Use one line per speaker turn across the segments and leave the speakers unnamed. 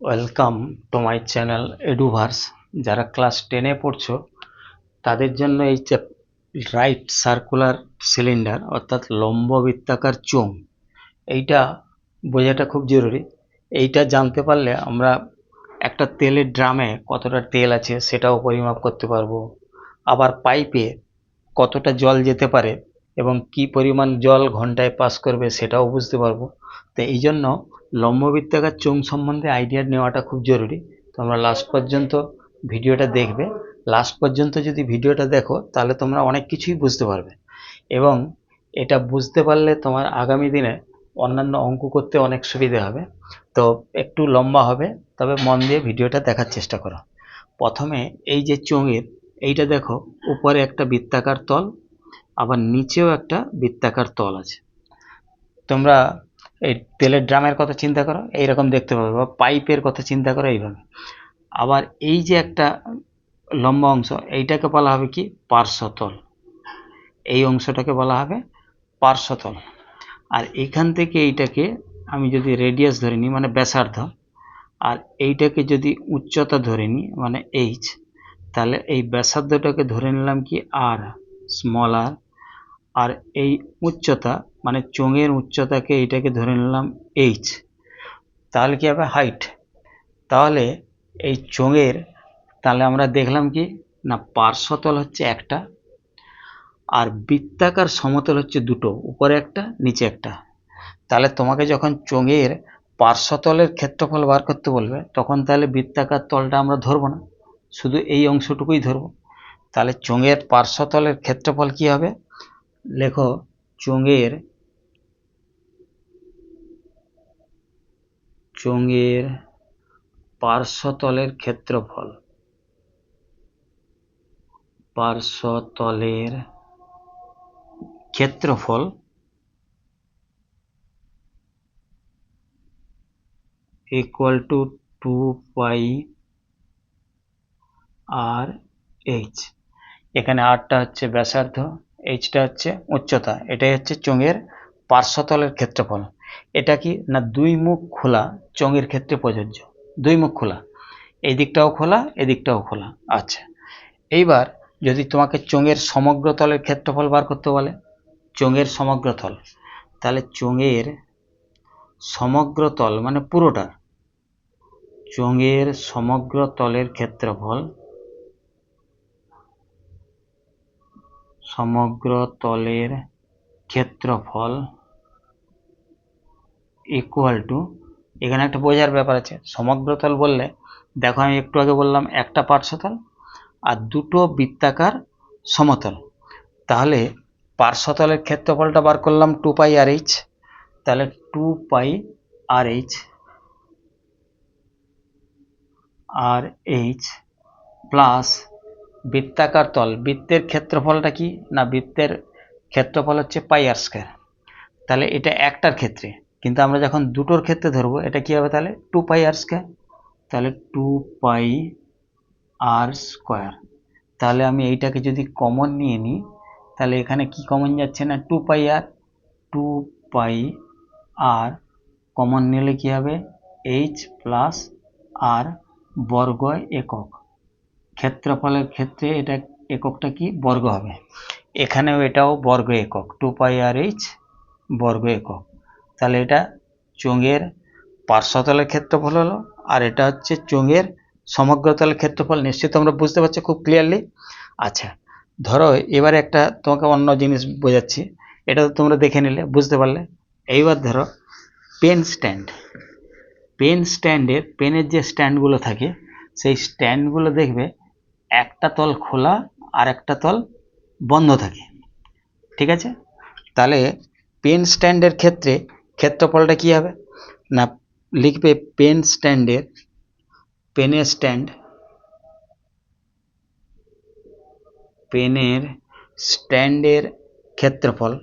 Welcome to my channel Eduverse যারা class টেনে পড়ছো, তাদের জন্য এই রাইট সার্কুলার সিলিন্ডার অর্থাৎ লম্ব বৃত্তাকার চোঙ এইটা বোঝাটা খুব জরুরি। এইটা জানতে পারলে আমরা একটা তেলের ড্রামে কতটা তেল আছে সেটাও পরিমাপ করতে পারব। আবার পাইপে কতটা জল যেতে পারে এবং কি পরিমাণ জল ঘন্টায় পাস করবে সেটাও বুঝতে পারব। তো এই জন্য লম্ববৃত্তাকার চোঙ সম্বন্ধে আইডিয়া নেওয়াটা খুব জরুরি। তোমরা লাস্ট পর্যন্ত ভিডিওটা দেখবে। লাস্ট পর্যন্ত যদি ভিডিওটা দেখো, তাহলে তোমরা অনেক কিছুই বুঝতে পারবে। এবং এটা বুঝতে পারলে তোমার আগামী দিনে অন্যান্য অঙ্ক করতে অনেক সুবিধে হবে। তো একটু লম্বা হবে, তবে মন দিয়ে ভিডিওটা দেখার চেষ্টা করো। প্রথমে এই যে চোঙের, এইটা দেখো, উপরে একটা বৃত্তাকার তল আবার নিচেও একটা বৃত্তাকার তল আছে। তোমরা এই তেলের ড্রামের কথা চিন্তা করো, এইরকম দেখতে পাবে বা পাইপের কথা চিন্তা করো এইভাবে। আবার এই যে একটা লম্বা অংশ, এইটাকে বলা হবে কি? পার্শ্বতল। এই অংশটাকে বলা হবে পার্শ্বতল। আর এইখান থেকে এইটাকে আমি যদি রেডিয়াস ধরে নিই মানে ব্যাসার্ধ, আর এইটাকে যদি উচ্চতা ধরে নিই মানে এইচ তাহলে এই ব্যাসার্ধটাকে ধরে নিলাম কি? আর স্মল আর আর এই উচ্চতা মানে চোঙের উচ্চতাকে এইটাকে ধরে নিলাম এইচ তাহলে কি হবে হাইট তাহলে এই চোঙের, তাহলে আমরা দেখলাম কি? না পার্শ্বতল হচ্ছে একটা, আর বৃত্তাকার সমতল হচ্ছে দুটো, উপরে একটা, নিচে একটা। তাহলে তোমাকে যখন চোঙের পার্শ্বতলের ক্ষেত্রফল বার করতে বলবে, তখন তাহলে বৃত্তাকার তলটা আমরা ধরবো না, শুধু এই অংশটুকুই ধরবো। তাহলে চোঙের পার্শ্বতলের ক্ষেত্রফল কি হবে? লেখো, চোঙের চোঙের পার্শ্বতলের ক্ষেত্রফল। পার্শ্বতলের ক্ষেত্রফল equal to two pi R H এখানে আরটা হচ্ছে ব্যাসার্ধ। এইচটা হচ্ছে উচ্চতা, এটাই হচ্ছে চোঙের পার্শ্বতলের ক্ষেত্রফল। এটা কি না দুই মুখ খোলা চোঙের ক্ষেত্রে প্রযোজ্য? দুই মুখ খোলা। এই দিকটাও খোলা এদিকটাও খোলা। আচ্ছা এইবার যদি তোমাকে চোঙের সমগ্র তলের ক্ষেত্রফল বার করতে বলে, চোঙের সমগ্র তল, তাহলে চোঙের সমগ্র তল মানে পুরোটা, চোঙের সমগ্র তলের ক্ষেত্রফল সমগ্র তলের ক্ষেত্রফল ইকুয়াল টু এখানে একটা বোঝার ব্যাপার আছে। সমগ্র তল বললে, দেখো আমি একটু আগে বললাম একটা পার্শ্বতল আর দুটো বৃত্তাকার সমতল। তাহলে পার্শ্বতলের ক্ষেত্রফলটা বার করলাম টু পাই আর এইচ তাহলে two pi R H R H plus বৃত্তাকার তল। বৃত্তের ক্ষেত্রফলটা কি? না, বৃত্তের ক্ষেত্রফল হচ্ছে পাই আর স্কোয়ার তাহলে এটা একটার ক্ষেত্রে। কিন্তু আমরা যখন দুটোর ক্ষেত্রে ধরবো, এটা কী হবে তাহলে? টু পাই আর স্কোয়ার তাহলে টু পাই আর স্কোয়ার তাহলে আমি এইটাকে যদি কমন নিয়ে নিই, তাহলে এখানে কি কমন যাচ্ছে না? Two pi R two pi R common নিলে কি হবে? এইচ প্লাস আর বর্গ একক। ক্ষেত্রফলের ক্ষেত্রে এটা এককটা কি? বর্গ হবে। এখানেও এটাও বর্গ একক। টু পাই আর এইচ বর্গ একক। তাহলে এটা চোঙের পার্শ্বতলের ক্ষেত্রফল হলো, আর এটা হচ্ছে চোঙের সমগ্রতলের ক্ষেত্রফল। নিশ্চিত তোমরা বুঝতে পারছ খুব ক্লিয়ারলি আচ্ছা ধরো এবারে একটা তোমাকে অন্য জিনিস বোঝাচ্ছি। এটা তো তোমরা দেখে নিলে, বুঝতে পারলে। এইবার ধরো, পেন স্ট্যান্ড। পেন স্ট্যান্ডের, পেনের যে স্ট্যান্ডগুলো থাকে, সেই স্ট্যান্ডগুলো দেখবে একটা তল খোলা আর একটা তল বন্ধ থাকে। ঠিক আছে? তাহলে পেন স্ট্যান্ডের ক্ষেত্রে ক্ষেত্রফলটা কী হবে? না, লিখবে পেন স্ট্যান্ডের পেনের স্ট্যান্ড পেনের স্ট্যান্ডের ক্ষেত্রফল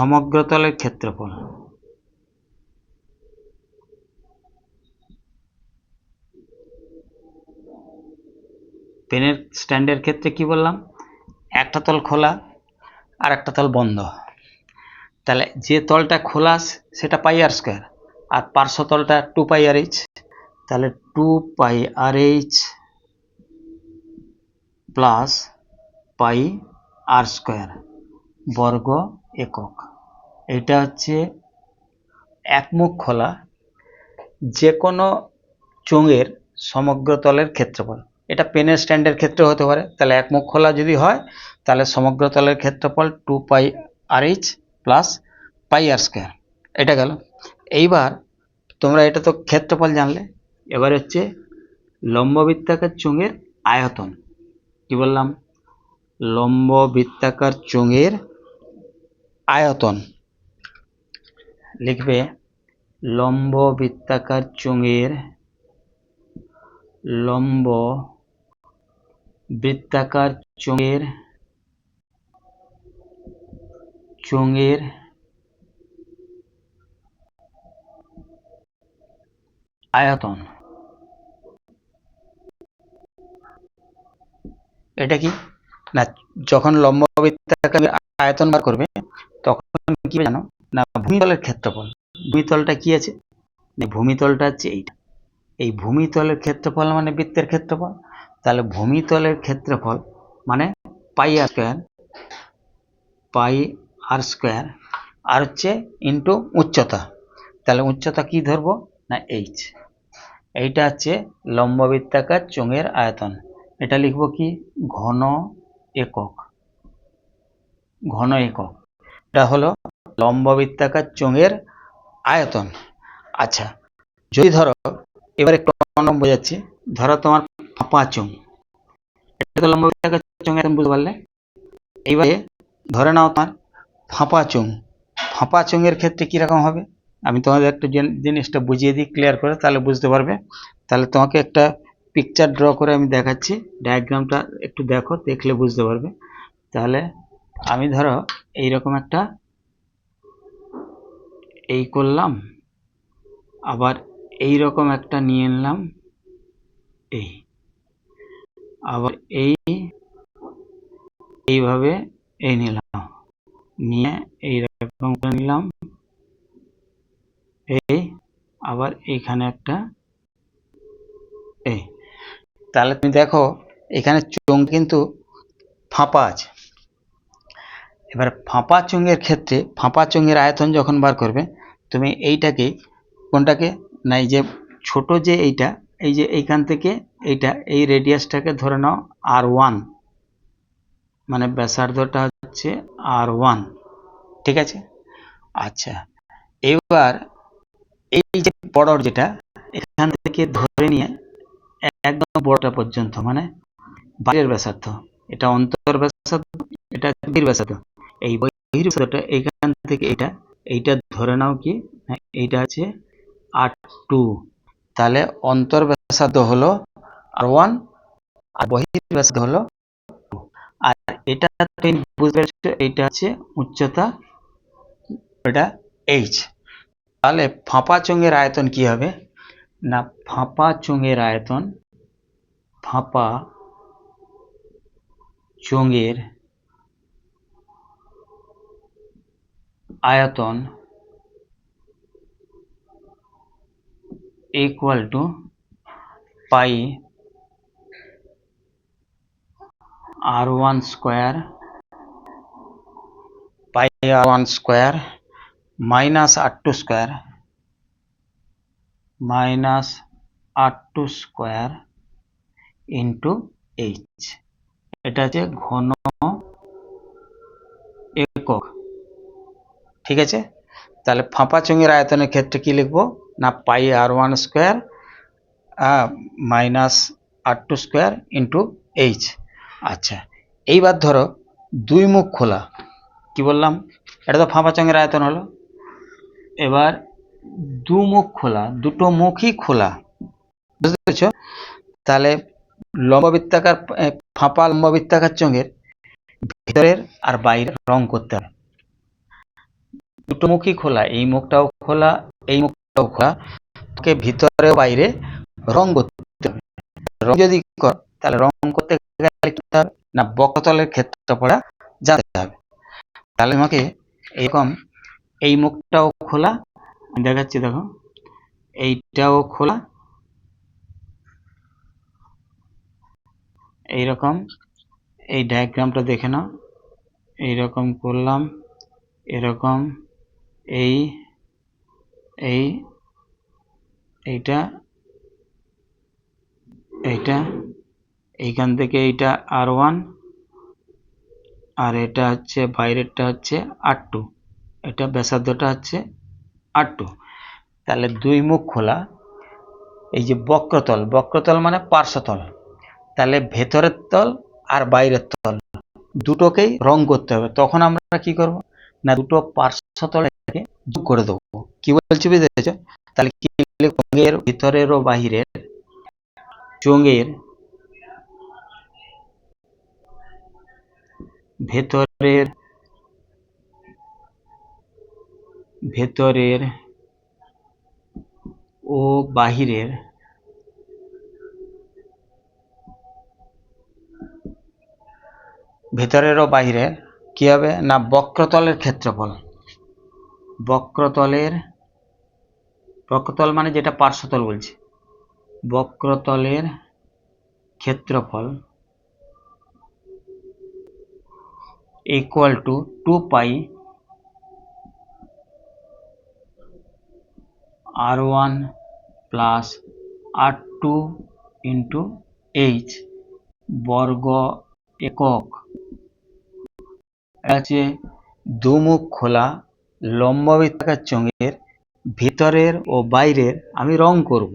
সমগ্রতলের ক্ষেত্রফল। পেনের স্ট্যান্ডের ক্ষেত্রে কি বললাম? একটা তল খোলা আর একটা তল বন্ধ। তাহলে যে তলটা খোলা সেটা পাই আর স্কোয়ার আর পার্শ্ব তলটা টু পাই আর এইচ তাহলে two pi R H plus pi R square বর্গ একক। এটা হচ্ছে একমুখ খোলা যে কোনো চোঙের সমগ্র তলের ক্ষেত্রফল। এটা পেনের স্ট্যান্ডের ক্ষেত্রে হতে পারে, তাহলে একমুখ খোলা যদি হয়, তাহলে সমগ্র তলের ক্ষেত্রফল two pi R H plus pi R square এটা গেল। এইবার তোমরা এটা তো ক্ষেত্রফল জানলে, এবার হচ্ছে লম্ববৃত্তাকার চোঙের আয়তন। কি বললাম? লম্ব বৃত্তাকার চোঙের আয়তন। লিখবে লম্ব বৃত্তাকার চোঙের লম্ব বৃত্তাকার চোঙের চোঙের আয়তন। এটা কি? না, যখন লম্ব বৃত্তাকার আয়তন বার করবে, তখন কি জানো? না, ভূমিতলের ক্ষেত্রফল। ভূমিতলটা কি আছে? ভূমিতলটা হচ্ছে এইটা। এই ভূমিতলের ক্ষেত্রফল মানে বৃত্তের ক্ষেত্রফল। তাহলে ভূমিতলের ক্ষেত্রফল মানে পাই R square, pi R square, আর হচ্ছে ইন্টু উচ্চতা। তাহলে উচ্চতা কি ধরবো? না এইচ এইটা হচ্ছে লম্ব বৃত্তাকার চোঙের আয়তন। এটা লিখব কি? ঘন একক। ঘন একক। এটা হলো লম্ব বৃত্তাকার চোঙের আয়তন। আচ্ছা যদি ধরো, এবার অন্য বোঝাচ্ছি। ধরো তোমার ফাঁপা চোঙ। এটা তো লম্ব বৃত্তাকার চোঙ আয়তন বুঝতে পারলে? এইবারে ধরে নাও তোমার ফাঁপা চোঙ। ফাঁপা চোঙের ক্ষেত্রে কীরকম হবে? আমি তোমাদের একটু জিনিসটা বুঝিয়ে দিই ক্লিয়ার করে, তাহলে বুঝতে পারবে। তাহলে তোমাকে একটা পিকচার ড্র করে আমি দেখাচ্ছি। ডায়াগ্রামটা একটু দেখো, দেখলে বুঝতে পারবে। তাহলে আমি ধরো, এইরকম একটা এই করলাম, আবার এই রকম একটা নিয়ে নিলাম, এই। আবার এই, এইভাবে এই নিলাম, নিয়ে এইরকম করে নিলাম, এই, আবার এইখানে একটা, এই। তাহলে তুমি দেখো, এখানে চোঙ কিন্তু ফাঁপা আছে। এবার ফাঁপা চোঙের ক্ষেত্রে, ফাঁপা চোঙের আয়তন যখন বার করবে তুমি এইটাকে, কোনটাকে? না এই যে ছোট যে এইটা, এই যে এইখান থেকে এইটা, এই রেডিয়াসটাকে ধরে নাও আর ওয়ান মানে ব্যাসার্ধটা হচ্ছে আর ওয়ান ঠিক আছে? আচ্ছা এবার এই যে বড় যেটা, এখান থেকে ধরে নিয়ে একদম বড়টা পর্যন্ত মানে বাইরের ব্যাসার্ধ। এটা অন্তর ব্যাসার্ধ, এটা বহির ব্যাসার্ধ। এই বহির ব্যাসার্ধটা এখান থেকে এটা এইটা ধরে নাও কি? না, এইটা আছে আর টু। তাহলে অন্তর ব্যাসার্ধ হলো আর ওয়ান আর বহির ব্যাসার্ধ হলো আর এটা তুমি বুঝতে পেরেছ? এইটা আছে উচ্চতা এটা এইচ তাহলে ফাঁপা চোঙের আয়তন কি হবে? না ফাঁপা চোঙের আয়তন ফাঁপা চোঙের আয়তন equal to pi R one square pi R one square minus R two square minus R two square into H এটা হচ্ছে ঘন একক। ঠিক আছে? তাহলে ফাঁপা চোঙের আয়তনের ক্ষেত্রে কি লিখব? না, pi R one square minus R two square into H. আচ্ছা এইবার ধরো দুই মুখ খোলা। কি বললাম? এটা তো ফাঁপা চোঙের আয়তন হলো। এবার দু মুখ খোলা, দুটো মুখই খোলা। বুঝতে পেরেছ? তাহলে লম্ববৃত্তাকার ফাঁপা লম্ববৃত্তাকার চোঙের ভিতরের আর বাইরের রং করতে হবে। দুটো মুখই খোলা, এই মুখটাও খোলা, এই মুখটাও খোলা। তোকে ভিতরে বাইরে রং করতে হবে। রং যদি কর, তাহলে রং করতে গেলে কি হবে? না, বকতলের বক্রতলের ক্ষেত্রফলটা জানতে হবে। তাহলে আমাকে এরকম এই মুখটাও খোলা দেখাচ্ছি দেখো। এইটাও খোলা। এইরকম, এই ডায়াগ্রামটা দেখে নাও। এইরকম করলাম, এরকম। এই এই, এইটা এইটা, এইখান থেকে এইটা আর ওয়ান, আর এটা হচ্ছে, বাইরেরটা হচ্ছে আর টু, এটা ব্যাসার্ধটা হচ্ছে আর টু। তাহলে দুই মুখ খোলা, এই যে বক্রতল বক্রতল মানে পার্শ্বতল, তাহলে ভেতরের তল আর বাইরের তল, দুটোকেই রং করতে হবে। তখন আমরা কি করব? না, দুটো পার্শ্বতলকে যোগ করে দেবো। কি বলছি তাহলে কি ভিতরের ও বাহিরের চোঙের ভেতরের ভেতরের ও বাহিরের ভেতরের ও বাহিরের কি হবে? না বক্রতলের ক্ষেত্রফল। বক্রতলের, বক্রতল মানে যেটা পার্শ্বতল বলছি, বক্রতলের ক্ষেত্রফল equal to two pi R one plus R two into H বর্গ একক আছে দুমুখ খোলা লম্ববৃত্তাকার চোঙের ভিতরের ও বাইরের আমি রং করব।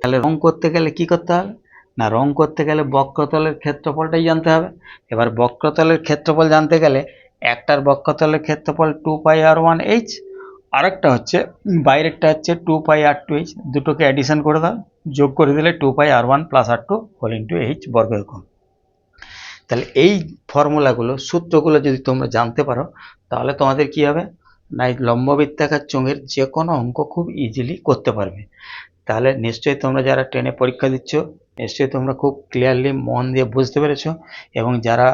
তাহলে রং করতে গেলে কি করতে হবে? না, রং করতে গেলে বক্রতলের ক্ষেত্রফলটাই জানতে হবে। এবার বক্রতলের ক্ষেত্রফল জানতে গেলে একটার বক্রতলের ক্ষেত্রফল two pi R one H আরেকটা হচ্ছে বাইরেরটা হচ্ছে two pi R two H দুটোকে অ্যাডিশন করে দাও, যোগ করে দিলে two pi R one plus R two whole into H বর্গ একক তাহলে এই ফর্মুলাগুলো সূত্রগুলো যদি তোমরা জানতে পারো, তাহলে তোমাদের কি হবে? না এই লম্ববৃত্তাকার চোঙের যে কোনো অঙ্ক খুব ইজিলি করতে পারবে। তাহলে নিশ্চয়ই তোমরা যারা ট্রেনে পরীক্ষা দিচ্ছ, নিশ্চয়ই তোমরা খুব ক্লিয়ারলি মন দিয়ে বুঝতে পেরেছ এবং যারা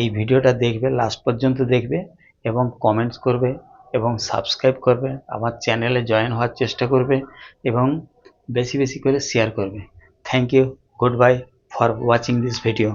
এই ভিডিওটা দেখবে লাস্ট পর্যন্ত দেখবে এবং কমেন্টস করবে এবং সাবস্ক্রাইব করবে, আমার চ্যানেলে জয়েন হওয়ার চেষ্টা করবে এবং বেশি বেশি করে শেয়ার করবে। Thank you good bye for watching this video